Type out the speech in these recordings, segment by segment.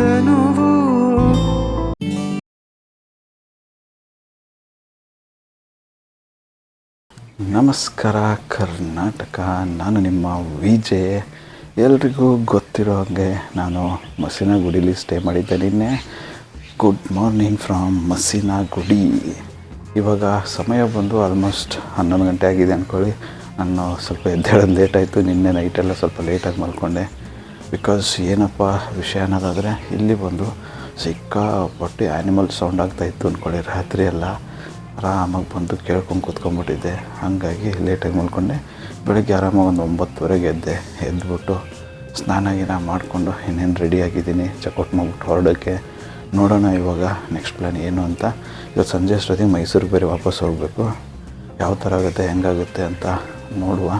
ನಮಸ್ಕಾರ, ಕರ್ನಾಟಕ. ನಾನು ನಿಮ್ಮ ವಿಜೆ ಎಲ್ರಿಗೂ ಗೊತ್ತಿರೋ ಹಾಗೆ ನಾನು ಮಸೀನ ಗುಡಿಲಿ ಸ್ಟೇ ಮಾಡಿದ್ದೆ ನಿನ್ನೆ. ಗುಡ್ ಮಾರ್ನಿಂಗ್ ಫ್ರಮ್ ಮಸೀನ ಗುಡಿ ಇವಾಗ ಸಮಯ ಬಂದು ಆಲ್ಮೋಸ್ಟ್ ಹನ್ನೊಂದು ಗಂಟೆ ಆಗಿದೆ ಅಂದ್ಕೊಳ್ಳಿ ನಾನು ಸ್ವಲ್ಪ ಎದ್ದೇಳೋದು ಲೇಟ್ ಆಯಿತು. ನಿನ್ನೆ ನೈಟೆಲ್ಲ ಸ್ವಲ್ಪ ಲೇಟಾಗಿ ಮಲ್ಕೊಂಡೆ. ಬಿಕಾಸ್ ಏನಪ್ಪ ವಿಷಯ ಅನ್ನೋದಾದರೆ, ಇಲ್ಲಿ ಬಂದು ಸಿಕ್ಕಾಪಟ್ಟೆ ಆ್ಯನಿಮಲ್ ಸೌಂಡ್ ಆಗ್ತಾಯಿತ್ತು ಅಂದ್ಕೊಳ್ಳಿ ರಾತ್ರಿ ಎಲ್ಲ ಆರಾಮಾಗಿ ಬಂದು ಕೇಳ್ಕೊಂಡು ಕೂತ್ಕೊಂಡ್ಬಿಟ್ಟಿದ್ದೆ. ಹಾಗಾಗಿ ಲೇಟಾಗಿ ಮಲ್ಕೊಂಡೆ. ಬೆಳಗ್ಗೆ ಆರಾಮಾಗಿ ಒಂದು ಒಂಬತ್ತುವರೆಗೆ ಎದ್ದೆ. ಎದ್ಬಿಟ್ಟು ಸ್ನಾನ ಗಿನ ಮಾಡಿಕೊಂಡು ಇನ್ನೇನು ರೆಡಿಯಾಗಿದ್ದೀನಿ ಚೆಕ್ಔಟ್ ಮಾಡಿಬಿಟ್ಟು ಹೊರಡೋಕ್ಕೆ ನೋಡೋಣ ಇವಾಗ ನೆಕ್ಸ್ಟ್ ಪ್ಲ್ಯಾನ್ ಏನು ಅಂತ. ಇವತ್ತು ಸಂಜೆ ಅಷ್ಟೊತ್ತಿಗೆ ಮೈಸೂರಿಗೆ ಬೇರೆ ವಾಪಸ್ ಹೋಗಬೇಕು ಯಾವ ಥರ ಆಗುತ್ತೆ, ಹೆಂಗಾಗುತ್ತೆ ಅಂತ ನೋಡುವ.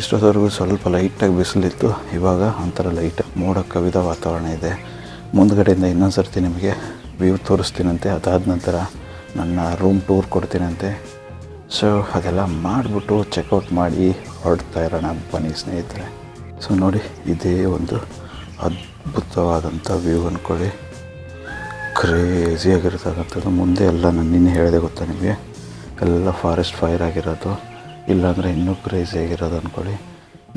ಇಷ್ಟೊತ್ತವರೆಗೂ ಸ್ವಲ್ಪ ಲೈಟಾಗಿ ಬಿಸಿಲಿತ್ತು. ಇವಾಗ ಒಂಥರ ಲೈಟ್. ಮೋಡ ಕವಿದ ವಾತಾವರಣ ಇದೆ. ಮುಂದ್ಗಡೆಯಿಂದ ಇನ್ನೊಂದು ಸರ್ತಿ ನಿಮಗೆ ವ್ಯೂ ತೋರಿಸ್ತೀನಂತೆ. ಅದಾದ ನಂತರ ನನ್ನ ರೂಮ್ ಟೂರ್ ಕೊಡ್ತೀನಂತೆ. ಸೊ ಅದೆಲ್ಲ ಮಾಡಿಬಿಟ್ಟು ಚೆಕ್ಔಟ್ ಮಾಡಿ ಹೊರಡ್ತಾ ಇರೋಣ ಬನ್ನಿ ಸ್ನೇಹಿತರೆ. ಸೊ ನೋಡಿ, ಇದೇ ಒಂದು ಅದ್ಭುತವಾದಂಥ ವ್ಯೂ ಅಂದ್ಕೊಳ್ಳಿ ಕ್ರೇಜಿಯಾಗಿರ್ತಕ್ಕಂಥದ್ದು ಮುಂದೆ ಎಲ್ಲ ನಾನು ನಿನ್ನೆ ಹೇಳಿದೆ ಗೊತ್ತಾ ನಿಮಗೆ? ಎಲ್ಲ ಫಾರೆಸ್ಟ್ ಫೈರ್ ಆಗಿರೋದು. ಇಲ್ಲಾಂದರೆ ಇನ್ನೂ ಕ್ರೇಜಿ ಆಗಿರೋದು ಅಂದ್ಕೊಳ್ಳಿ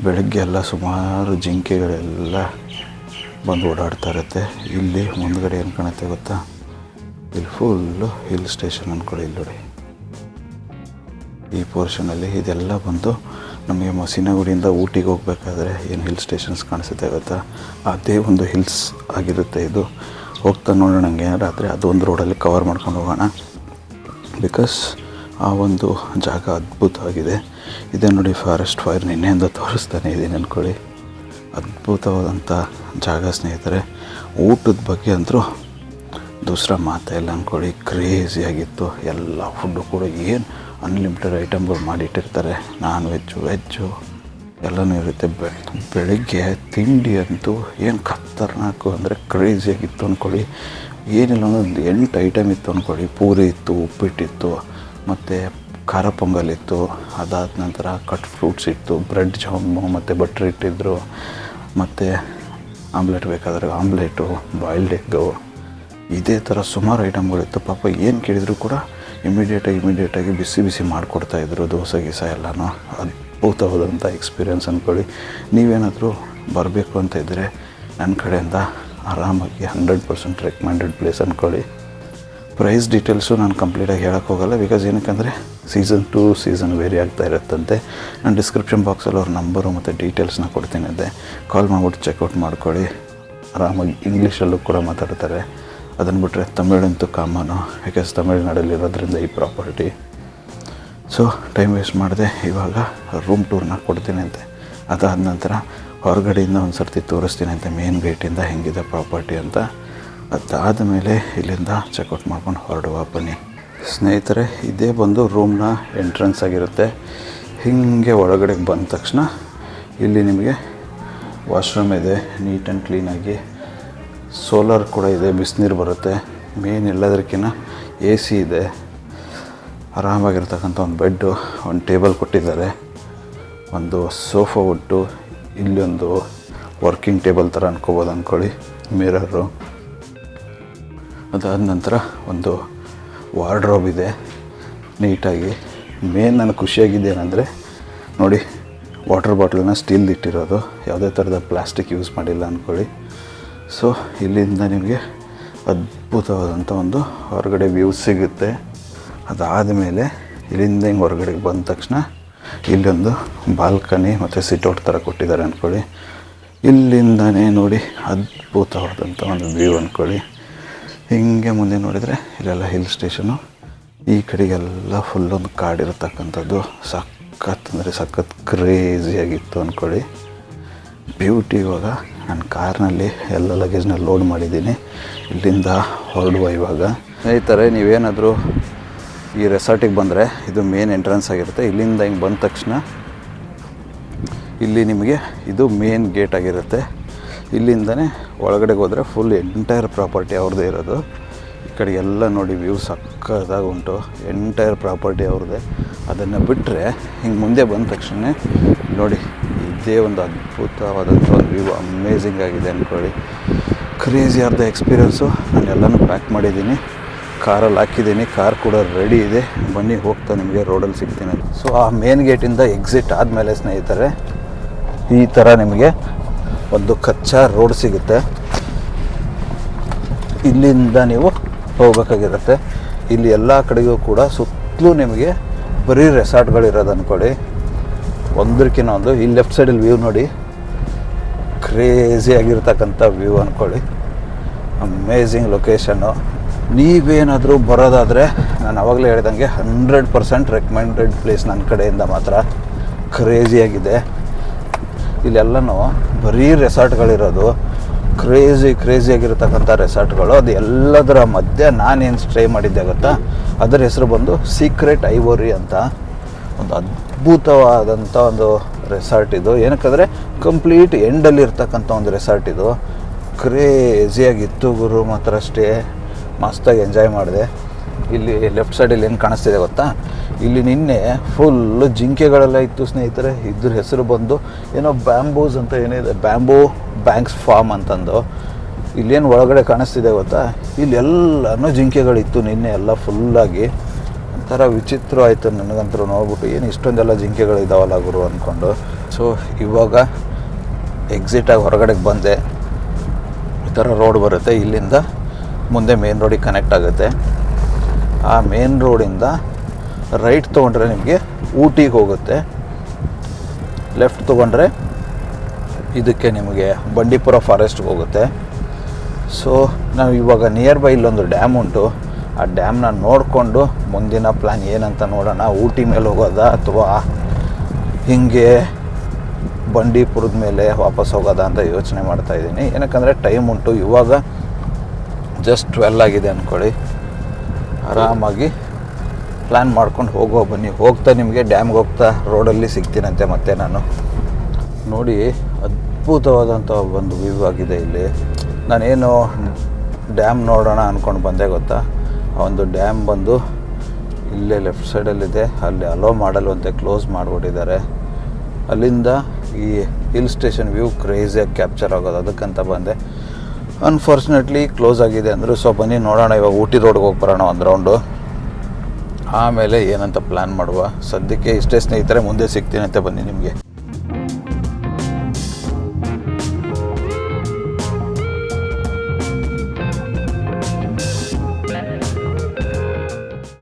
ಬೆಳಗ್ಗೆ ಎಲ್ಲ ಸುಮಾರು ಜಿಂಕೆಗಳೆಲ್ಲ ಬಂದು ಓಡಾಡ್ತಾ ಇರುತ್ತೆ. ಇಲ್ಲಿ ಮುಂದ್ಗಡೆ ಏನು ಕಾಣುತ್ತೆ ಗೊತ್ತಾ? ಇಲ್ಲಿ ಫುಲ್ಲು ಹಿಲ್ ಸ್ಟೇಷನ್ ಅಂದ್ಕೊಳ್ಳಿ ಇಲ್ಲಿ ನೋಡಿ. ಈ ಪೋರ್ಷನಲ್ಲಿ ಇದೆಲ್ಲ ಬಂದು ನಮಗೆ ಮಸೀನಗುಡಿಯಿಂದ ಊಟಿಗೆ ಹೋಗ್ಬೇಕಾದ್ರೆ ಏನು ಹಿಲ್ ಸ್ಟೇಷನ್ಸ್ ಕಾಣಿಸುತ್ತೆ ಗೊತ್ತಾ? ಅದೇ ಒಂದು ಹಿಲ್ಸ್ ಆಗಿರುತ್ತೆ ಇದು. ಹೋಗ್ತಾ ನೋಡೋಣ ಹಂಗೆ, ರಾತ್ರಿ ಅದೊಂದು ರೋಡಲ್ಲಿ ಕವರ್ ಮಾಡ್ಕೊಂಡು ಹೋಗೋಣ. ಬಿಕಾಸ್ ಆ ಒಂದು ಜಾಗ ಅದ್ಭುತವಾಗಿದೆ. ಇದೇ ನೋಡಿ ಫಾರೆಸ್ಟ್ ಫೈರ್ ನಿನ್ನೆಯಿಂದ ತೋರಿಸ್ತಾನೆ ಇದ್ದೀನಿ ಅಂದ್ಕೊಳ್ಳಿ ಅದ್ಭುತವಾದಂಥ ಜಾಗ ಸ್ನೇಹಿತರೆ. ಊಟದ ಬಗ್ಗೆ ಅಂತೂ ದೂಸರ ಮಾತೇ ಇಲ್ಲ ಅಂದ್ಕೊಳ್ಳಿ. ಕ್ರೇಜಿಯಾಗಿತ್ತು ಎಲ್ಲ ಫುಡ್ಡು ಕೂಡ ಏನು ಅನ್ಲಿಮಿಟೆಡ್ ಐಟಮ್ಗಳು ಮಾಡಿಟ್ಟಿರ್ತಾರೆ. ನಾನ್ ವೆಜ್ಜು ವೆಜ್ಜು ಎಲ್ಲನೂ ಇರುತ್ತೆ. ಬೆ, ಬೆಳಗ್ಗೆ ತಿಂಡಿ ಅಂತೂ ಏನು ಖತರ್ನಾಕು ಅಂದರೆ ಕ್ರೇಜಿಯಾಗಿತ್ತು ಅಂದ್ಕೊಳ್ಳಿ ಏನಿಲ್ಲ ಒಂದು ಎಂಟು ಐಟಮ್ ಇತ್ತು ಅಂದ್ಕೊಳ್ಳಿ ಪೂರಿ ಇತ್ತು, ಉಪ್ಪಿಟ್ಟಿತ್ತು. ಮತ್ತು ಖಾರ ಪೊಂಗಲ್ ಇತ್ತು, ಅದಾದ ನಂತರ ಕಟ್ ಫ್ರೂಟ್ಸ್ ಇತ್ತು ಬ್ರೆಡ್ ಜಾಮು ಮತ್ತು ಬಟ್ರ್ ಇಟ್ಟಿದ್ರು, ಮತ್ತು ಆಮ್ಲೆಟ್ ಬೇಕಾದ್ರೆ ಆಮ್ಲೆಟು ಬಾಯ್ಲ್ಡ್ ಎಗ್ಗು ಇದೇ ಥರ ಸುಮಾರು ಐಟಮ್ಗಳಿತ್ತು ಪಾಪ ಏನು ಕೇಳಿದರೂ ಕೂಡ ಇಮಿಡಿಯೇಟಾಗಿ ಇಮಿಡಿಯೇಟಾಗಿ ಬಿಸಿ ಬಿಸಿ ಮಾಡಿಕೊಡ್ತಾಯಿದ್ರು ದೋಸೆ, ಗೀಸ ಎಲ್ಲನೂ. ಅದ್ಭುತವಾದಂಥ ಎಕ್ಸ್ಪೀರಿಯೆನ್ಸ್ ಅಂದ್ಕೊಳ್ಳಿ ನೀವೇನಾದರೂ ಬರಬೇಕು ಅಂತ ಇದ್ದರೆ ನನ್ನ ಕಡೆಯಿಂದ ಆರಾಮಾಗಿ ಹಂಡ್ರೆಡ್ ಪರ್ಸೆಂಟ್ ರೆಕಮೆಂಡೆಡ್ ಪ್ಲೇಸ್ ಅಂದ್ಕೊಳ್ಳಿ ಪ್ರೈಸ್ ಡೀಟೇಲ್ಸು ನಾನು ಕಂಪ್ಲೀಟಾಗಿ ಹೇಳೋಕ್ಕೆ ಹೋಗಲ್ಲ. ಬಿಕಾಸ್ ಏನಕ್ಕಂದರೆ ಸೀಸನ್ ಟು ಸೀಸನ್ ವೇರಿ ಆಗ್ತಾ ಇರುತ್ತಂತೆ. ನಾನು ಡಿಸ್ಕ್ರಿಪ್ಷನ್ ಬಾಕ್ಸಲ್ಲಿ ಅವ್ರ ನಂಬರು ಮತ್ತು ಡೀಟೇಲ್ಸ್ನ ಕೊಡ್ತೀನಿ ಅದೇ ಕಾಲ್ ಮಾಡಿಬಿಟ್ಟು ಚೆಕ್ಔಟ್ ಮಾಡ್ಕೊಳ್ಳಿ. ಆರಾಮಾಗಿ ಇಂಗ್ಲೀಷಲ್ಲೂ ಕೂಡ ಮಾತಾಡ್ತಾರೆ. ಅದನ್ನು ಬಿಟ್ಟರೆ ತಮಿಳಂತೂ ಕಾಮನು. ಬಿಕಾಸ್ ತಮಿಳ್ನಾಡಲ್ಲಿರೋದ್ರಿಂದ ಈ ಪ್ರಾಪರ್ಟಿ ಸೊ ಟೈಮ್ ವೇಸ್ಟ್ ಮಾಡಿದೆ. ಇವಾಗ ರೂಮ್ ಟೂರ್ನ ಕೊಡ್ತೀನಿ ಅಂತೆ. ಅದಾದ ನಂತರ ಹೊರಗಡೆಯಿಂದ ಒಂದು ಸರ್ತಿ ತೋರಿಸ್ತೀನಿ ಅಂತೆ. ಮೇನ್ ಗೇಟಿಂದ ಹೆಂಗಿದೆ ಪ್ರಾಪರ್ಟಿ ಅಂತ. ಅದಾದ ಮೇಲೆ ಇಲ್ಲಿಂದ ಚೆಕ್ಔಟ್ ಮಾಡ್ಕೊಂಡು ಹೊರಡುವ, ಬನ್ನಿ. ಸ್ನೇಹಿತರೆ, ಇದೇ ಬಂದು ರೂಮ್ನ ಎಂಟ್ರೆನ್ಸ್ ಆಗಿರುತ್ತೆ. ಹೀಗೆ ಒಳಗಡೆ ಬಂದ ತಕ್ಷಣ ಇಲ್ಲಿ ನಿಮಗೆ ವಾಶ್ರೂಮ್ ಇದೆ ನೀಟ್ ಆ್ಯಂಡ್ ಕ್ಲೀನಾಗಿ ಸೋಲಾರ್ ಕೂಡ ಇದೆ, ಬಿಸಿನೀರು ಬರುತ್ತೆ. ಮೇನ್ ಎಲ್ಲದಕ್ಕಿಂತ ಎ ಸಿ ಇದೆ. ಆರಾಮಾಗಿರ್ತಕ್ಕಂಥ ಒಂದು ಬೆಡ್ಡು ಒಂದು ಟೇಬಲ್ ಕೊಟ್ಟಿದ್ದಾರೆ. ಒಂದು ಸೋಫಾ ಉಟ್ಟು ಇಲ್ಲಿ ಒಂದು ವರ್ಕಿಂಗ್ ಟೇಬಲ್ ಥರ ಅನ್ಕೋಬೋದು ಅಂದ್ಕೊಳ್ಳಿ ಮಿರರು ಅದಾದ ನಂತರ ಒಂದು ವಾರ್ಡ್ರೋಬ್ ಇದೆ, ನೀಟಾಗಿ. ಮೇನ್ ನನಗೆ ಖುಷಿಯಾಗಿದೆ ಏನಂದರೆ, ನೋಡಿ, ವಾಟರ್ ಬಾಟ್ಲನ್ನ ಸ್ಟೀಲ್ದು ಇಟ್ಟಿರೋದು, ಯಾವುದೇ ಥರದ ಪ್ಲಾಸ್ಟಿಕ್ ಯೂಸ್ ಮಾಡಿಲ್ಲ ಅಂದ್ಕೊಳ್ಳಿ ಸೊ, ಇಲ್ಲಿಂದ ನಿಮಗೆ ಅದ್ಭುತವಾದಂಥ ಒಂದು ಹೊರಗಡೆ ವ್ಯೂ ಸಿಗುತ್ತೆ. ಅದಾದ ಮೇಲೆ, ಇಲ್ಲಿಂದ ಹಿಂಗೆ ಹೊರಗಡೆಗೆ ಬಂದ ತಕ್ಷಣ, ಇಲ್ಲೊಂದು ಬಾಲ್ಕನಿ ಮತ್ತು ಸಿಟೌಟ್ ಥರ ಕೊಟ್ಟಿದ್ದಾರೆ ಅಂದ್ಕೊಳ್ಳಿ ಇಲ್ಲಿಂದನೇ ನೋಡಿ ಅದ್ಭುತವಾದಂಥ ಒಂದು ವ್ಯೂ ಅಂದ್ಕೊಳ್ಳಿ ಹಿಂಗೆ ಮುಂದೆ ನೋಡಿದರೆ ಇಲ್ಲೆಲ್ಲ ಹಿಲ್ ಸ್ಟೇಷನು ಈ ಕಡೆಗೆಲ್ಲ ಫುಲ್ಲೊಂದು ಕಾಡಿರತಕ್ಕಂಥದ್ದು ಸಖತ್ ಅಂದರೆ ಸಖತ್ ಕ್ರೇಜಿಯಾಗಿತ್ತು ಅಂದ್ಕೊಳ್ಳಿ ಬ್ಯೂಟಿ ಇವಾಗ. ನಾನು ಕಾರ್ನಲ್ಲಿ ಎಲ್ಲ ಲಗೇಜ್ನ ಲೋಡ್ ಮಾಡಿದ್ದೀನಿ. ಇಲ್ಲಿಂದ ಹೊರಡುವ ಇವಾಗ. ಸ್ನೇಹಿತರೆ, ನೀವೇನಾದರೂ ಈ ರೆಸಾರ್ಟಿಗೆ ಬಂದರೆ ಇದು ಮೇನ್ ಎಂಟ್ರೆನ್ಸ್ ಆಗಿರುತ್ತೆ. ಇಲ್ಲಿಂದ ಹಿಂಗೆ ಬಂದ ತಕ್ಷಣ ಇಲ್ಲಿ ನಿಮಗೆ ಇದು ಮೇನ್ ಗೇಟ್ ಆಗಿರುತ್ತೆ. ಇಲ್ಲಿಂದನೇ ಒಳಗಡೆಗೆ ಹೋದರೆ ಫುಲ್ ಎಂಟೈರ್ ಪ್ರಾಪರ್ಟಿ ಅವ್ರದ್ದೇ ಇರೋದು. ಈ ಕಡೆ ಎಲ್ಲ ನೋಡಿ ವ್ಯೂ ಸಕ್ಕತ್ತಾಗಿ ಉಂಟು. ಎಂಟೈರ್ ಪ್ರಾಪರ್ಟಿ ಅವ್ರದ್ದೇ. ಅದನ್ನು ಬಿಟ್ಟರೆ ಹಿಂಗೆ ಮುಂದೆ ಬಂದ ತಕ್ಷಣ ನೋಡಿ, ಇದೇ ಒಂದು ಅದ್ಭುತವಾದಂಥ ಒಂದು ವ್ಯೂ ಅಮೇಝಿಂಗ್ ಆಗಿದೆ ಅಂದ್ಕೊಳ್ಳಿ ಕ್ರೇಜಿ ಆದ ಎಕ್ಸ್ಪೀರಿಯನ್ಸು ನಾನು ಎಲ್ಲನೂ ಪ್ಯಾಕ್ ಮಾಡಿದ್ದೀನಿ. ಕಾರಲ್ಲಿ ಹಾಕಿದ್ದೀನಿ. ಕಾರ್ ಕೂಡ ರೆಡಿ ಇದೆ. ಬನ್ನಿ, ಹೋಗ್ತಾ ನಿಮಗೆ ರೋಡಲ್ಲಿ ಸಿಗ್ತೀನಿ ಸೊ ಆ ಮೇನ್ ಗೇಟಿಂದ ಎಕ್ಸಿಟ್ ಆದಮೇಲೆ ಸ್ನೇಹಿತರೆ, ಈ ಥರ ನಿಮಗೆ ಒಂದು ಕಚ್ಚಾ ರೋಡ್ ಸಿಗುತ್ತೆ. ಇಲ್ಲಿಂದ ನೀವು ಹೋಗಬೇಕಾಗಿರುತ್ತೆ. ಇಲ್ಲಿ ಎಲ್ಲ ಕಡೆಗೂ ಕೂಡ ಸುತ್ತಲೂ ನಿಮಗೆ ಬರೀ ರೆಸಾರ್ಟ್ಗಳಿರೋದು ಅಂದ್ಕೊಳ್ಳಿ ಒಂದಕ್ಕಿಂತ ಒಂದು, ಈ ಲೆಫ್ಟ್ ಸೈಡಲ್ಲಿ ವ್ಯೂ ನೋಡಿ. ಕ್ರೇಜಿ ಆಗಿರ್ತಕ್ಕಂಥ ವ್ಯೂ ಅಂದ್ಕೊಳ್ಳಿ ಅಮೇಝಿಂಗ್ ಲೊಕೇಶನ್ನು ನೀವೇನಾದರೂ ಬರೋದಾದರೆ ನಾನು ಆವಾಗಲೇ ಹೇಳ್ದಂಗೆ ಹಂಡ್ರೆಡ್ ಪರ್ಸೆಂಟ್ ರೆಕಮೆಂಡೆಡ್ ಪ್ಲೇಸ್ ನನ್ನ ಕಡೆಯಿಂದ ಮಾತ್ರ. ಕ್ರೇಜಿಯಾಗಿದೆ ಇಲ್ಲೆಲ್ಲನೂ ಬರೀ ರೆಸಾರ್ಟ್ಗಳಿರೋದು. ಕ್ರೇಜಿ ಕ್ರೇಜಿಯಾಗಿರ್ತಕ್ಕಂಥ ರೆಸಾರ್ಟ್ಗಳು. ಅದು ಎಲ್ಲದರ ಮಧ್ಯೆ ನಾನೇನು ಸ್ಟ್ರೈ ಮಾಡಿದ್ದೆ ಗೊತ್ತಾ? ಅದರ ಹೆಸರು ಬಂದು ಸೀಕ್ರೆಟ್ ಐವೋರಿ ಅಂತ. ಒಂದು ಅದ್ಭುತವಾದಂಥ ಒಂದು ರೆಸಾರ್ಟ್ ಇದು. ಏನಕ್ಕಂದರೆ ಕಂಪ್ಲೀಟ್ ಎಂಡಲ್ಲಿ ಇರ್ತಕ್ಕಂಥ ಒಂದು ರೆಸಾರ್ಟ್ ಇದು. ಕ್ರೇಜಿಯಾಗಿತ್ತು ಗುರು ಮಾತ್ರ ಅಷ್ಟೇ. ಮಸ್ತಾಗಿ ಎಂಜಾಯ್ ಮಾಡಿದೆ. ಇಲ್ಲಿ ಲೆಫ್ಟ್ ಸೈಡಲ್ಲಿ ಏನು ಕಾಣಿಸ್ತಿದೆ ಗೊತ್ತಾ? ಇಲ್ಲಿ ನಿನ್ನೆ ಫುಲ್ಲು ಜಿಂಕೆಗಳೆಲ್ಲ ಇತ್ತು ಸ್ನೇಹಿತರೆ, ಇದ್ರ ಹೆಸರು ಬಂದು ಏನೋ ಬ್ಯಾಂಬೂಸ್ ಅಂತ ಏನಿದೆ ಬ್ಯಾಂಬೂ ಬ್ಯಾಂಕ್ಸ್ ಫಾರ್ಮ್ ಅಂತಂದು. ಇಲ್ಲೇನು ಒಳಗಡೆ ಕಾಣಿಸ್ತಿದೆ ಗೊತ್ತಾ? ಇಲ್ಲಿ ಎಲ್ಲನೂ ಜಿಂಕೆಗಳಿತ್ತು ನಿನ್ನೆ ಎಲ್ಲ ಫುಲ್ಲಾಗಿ ಒಂಥರ ವಿಚಿತ್ರ ಆಯಿತು ನನಗಂತೂ ನೋಡ್ಬಿಟ್ಟು, ಏನು ಇಷ್ಟೊಂದೆಲ್ಲ ಜಿಂಕೆಗಳಿದ್ದಾವಲ್ಲ ಗುರು ಅಂದ್ಕೊಂಡು ಸೊ ಇವಾಗ ಎಕ್ಸಿಟಾಗಿ ಹೊರಗಡೆಗೆ ಬಂದೆ. ಈ ಥರ ರೋಡ್ ಬರುತ್ತೆ, ಇಲ್ಲಿಂದ ಮುಂದೆ ಮೇನ್ ರೋಡಿಗೆ ಕನೆಕ್ಟ್ ಆಗುತ್ತೆ. ಆ ಮೇನ್ ರೋಡಿಂದ ರೈಟ್ ತೊಗೊಂಡ್ರೆ ನಿಮಗೆ ಊಟಿಗೆ ಹೋಗುತ್ತೆ. ಲೆಫ್ಟ್ ತೊಗೊಂಡ್ರೆ ಇದಕ್ಕೆ ನಿಮಗೆ ಬಂಡೀಪುರ ಫಾರೆಸ್ಟ್ಗೆ ಹೋಗುತ್ತೆ. ಸೊ ನಾವು ಇವಾಗ ನಿಯರ್ ಬೈ ಇಲ್ಲೊಂದು ಡ್ಯಾಮ್ ಉಂಟು. ಆ ಡ್ಯಾಮ್ನ ನೋಡಿಕೊಂಡು ಮುಂದಿನ ಪ್ಲ್ಯಾನ್ ಏನಂತ ನೋಡೋಣ. ಊಟಿ ಮೇಲೆ ಹೋಗೋದಾ ಅಥವಾ ಹಿಂಗೆ ಬಂಡೀಪುರದ ಮೇಲೆ ವಾಪಸ್ ಹೋಗೋದಾ ಅಂತ ಯೋಚನೆ ಮಾಡ್ತಾ ಇದ್ದೀನಿ. ಏನಕ್ಕಂದರೆ ಟೈಮ್ ಉಂಟು. ಇವಾಗ ಜಸ್ಟ್ ಟ್ವೆಲ್ ಆಗಿದೆ ಅಂದ್ಕೊಳ್ಳಿ ಆರಾಮಾಗಿ ಪ್ಲ್ಯಾನ್ ಮಾಡ್ಕೊಂಡು ಹೋಗೋ ಬನ್ನಿ. ಹೋಗ್ತಾ ನಿಮಗೆ ಡ್ಯಾಮ್ಗೆ ಹೋಗ್ತಾ ರೋಡಲ್ಲಿ ಸಿಗ್ತೀನಂತೆ ಮತ್ತೆ ನಾನು. ನೋಡಿ ಅದ್ಭುತವಾದಂಥ ಒಂದು ವ್ಯೂ ಆಗಿದೆ ಇಲ್ಲಿ. ನಾನೇನು ಡ್ಯಾಮ್ ನೋಡೋಣ ಅಂದ್ಕೊಂಡು ಬಂದೆ ಗೊತ್ತಾ? ಒಂದು ಡ್ಯಾಮ್ ಬಂದು ಇಲ್ಲೇ ಲೆಫ್ಟ್ ಸೈಡಲ್ಲಿದೆ ಅಲ್ಲಿ ಅಲೋ ಮಾಡಲ್ವಂತೆ ಕ್ಲೋಸ್ ಮಾಡಿಬಿಟ್ಟಿದ್ದಾರೆ. ಅಲ್ಲಿಂದ ಈ ಹಿಲ್ ಸ್ಟೇಷನ್ ವ್ಯೂ ಕ್ರೇಜಿಯಾಗಿ ಕ್ಯಾಪ್ಚರ್ ಆಗೋದು ಅದಕ್ಕಂತ ಬಂದೆ. ಅನ್ಫಾರ್ಚುನೇಟ್ಲಿ ಕ್ಲೋಸ್ ಆಗಿದೆ ಅಂದರು ಸೊ ಬನ್ನಿ ನೋಡೋಣ, ಇವಾಗ ಊಟಿ ರೋಡ್ಗೆ ಹೋಗಿ ಬರೋಣ ಒಂದು ರೌಂಡು ಆಮೇಲೆ ಏನಂತ ಪ್ಲ್ಯಾನ್ ಮಾಡುವ? ಸದ್ಯಕ್ಕೆ ಇಷ್ಟೇ ಸ್ನೇಹಿತರೆ, ಮುಂದೆ ಸಿಗ್ತೀನಿ ಅಂತ ಬನ್ನಿ ನಿಮಗೆ.